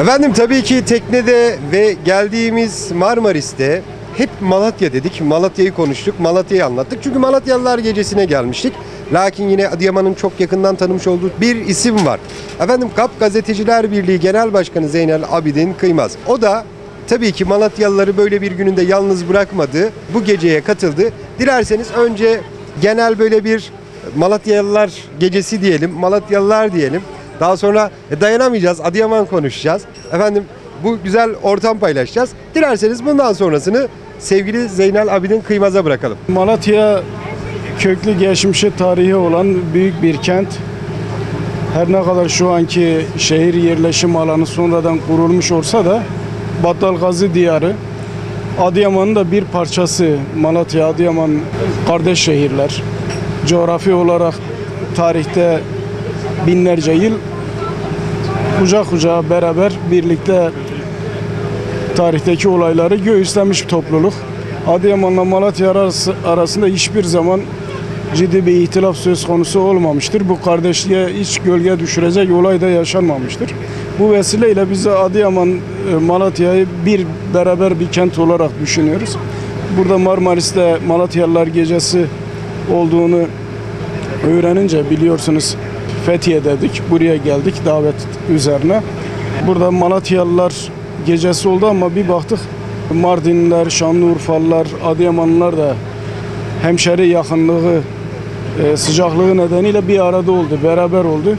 Efendim tabii ki teknede ve geldiğimiz Marmaris'te hep Malatya dedik. Malatya'yı konuştuk, Malatya'yı anlattık. Çünkü Malatyalılar gecesine gelmiştik. Lakin yine Adıyaman'ın çok yakından tanımış olduğu bir isim var. Efendim KAP Gazeteciler Birliği Genel Başkanı Zeynel Abidin Kıymaz. O da tabii ki Malatyalıları böyle bir gününde yalnız bırakmadı. Bu geceye katıldı. Dilerseniz önce genel böyle bir Malatyalılar gecesi diyelim, Malatyalılar diyelim. Daha sonra e, dayanamayacağız, Adıyaman konuşacağız. Efendim bu güzel ortam paylaşacağız. Dilerseniz bundan sonrasını sevgili Zeynel Abidin Kıymaz'a bırakalım. Malatya köklü geçmişi tarihi olan büyük bir kent. Her ne kadar şu anki şehir yerleşim alanı sonradan kurulmuş olsa da Battalgazi diyarı Adıyaman'ın da bir parçası. Malatya, Adıyaman kardeş şehirler. Coğrafi olarak tarihte binlerce yıl kucak kucağa beraber birlikte tarihteki olayları göğüslemiş bir topluluk. Adıyaman'la Malatya arası, arasında hiçbir zaman ciddi bir ihtilaf söz konusu olmamıştır. Bu kardeşliğe hiç gölge düşürecek olay da yaşanmamıştır. Bu vesileyle biz Adıyaman, e, Malatya'yı bir beraber bir kent olarak düşünüyoruz. Burada Marmaris'te Malatyalılar Gecesi olduğunu öğrenince biliyorsunuz Fethiye dedik. Buraya geldik davet üzerine. Burada Malatyalılar gecesi oldu ama bir baktık Mardinliler, Şanlıurfalılar, Adıyamanlılar da hemşeri yakınlığı, e, sıcaklığı nedeniyle bir arada oldu, beraber oldu.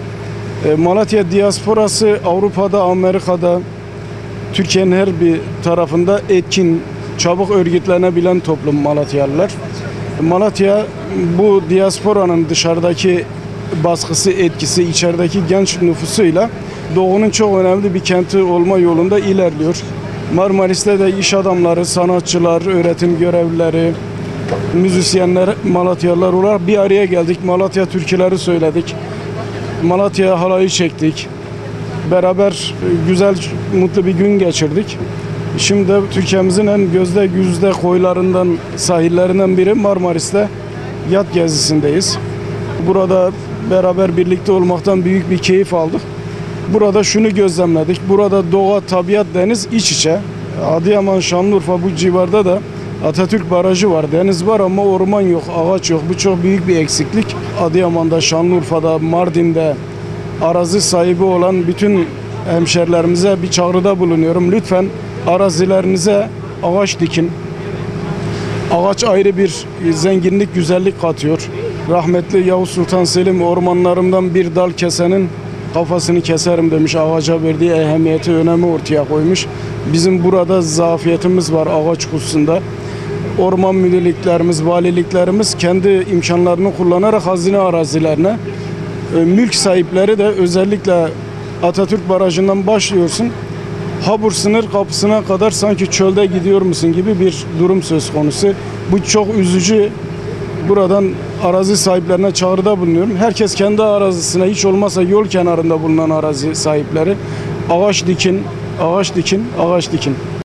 E, Malatya diasporası Avrupa'da, Amerika'da, Türkiye'nin her bir tarafında etkin, çabuk örgütlenebilen toplum Malatyalılar. Malatya bu diasporanın dışarıdaki baskısı, etkisi, içerideki genç nüfusuyla Doğu'nun çok önemli bir kenti olma yolunda ilerliyor. Marmaris'te de iş adamları, sanatçılar, öğretim görevlileri, müzisyenler, Malatyalılar olarak bir araya geldik. Malatya türküleri söyledik. Malatya halayı çektik. Beraber güzel, mutlu bir gün geçirdik. Şimdi Türkiye'mizin en gözde güzde koylarından, sahillerinden biri Marmaris'te yat gezisindeyiz. Burada beraber birlikte olmaktan büyük bir keyif aldık. Burada şunu gözlemledik. Burada doğa, tabiat, deniz iç içe. Adıyaman, Şanlıurfa bu civarda da Atatürk Barajı var. Deniz var ama orman yok, ağaç yok. Bu çok büyük bir eksiklik. Adıyaman'da, Şanlıurfa'da, Mardin'de arazi sahibi olan bütün hemşerilerimize bir çağrıda bulunuyorum. Lütfen arazilerinize ağaç dikin. Ağaç ayrı bir zenginlik, güzellik katıyor. Rahmetli Yavuz Sultan Selim ormanlarımdan bir dal kesenin kafasını keserim demiş. Ağaca verdiği ehemmiyeti, önemi ortaya koymuş. Bizim burada zafiyetimiz var ağaç hususunda. Orman müdürlüklerimiz, valiliklerimiz kendi imkanlarını kullanarak hazine arazilerine, e, mülk sahipleri de özellikle Atatürk Barajı'ndan başlıyorsun. Habur sınır kapısına kadar sanki çölde gidiyor musun gibi bir durum söz konusu. Bu çok üzücü. Buradan arazi sahiplerine çağrıda bulunuyorum. Herkes kendi arazisine hiç olmazsa yol kenarında bulunan arazi sahipleri ağaç dikin, ağaç dikin, ağaç dikin.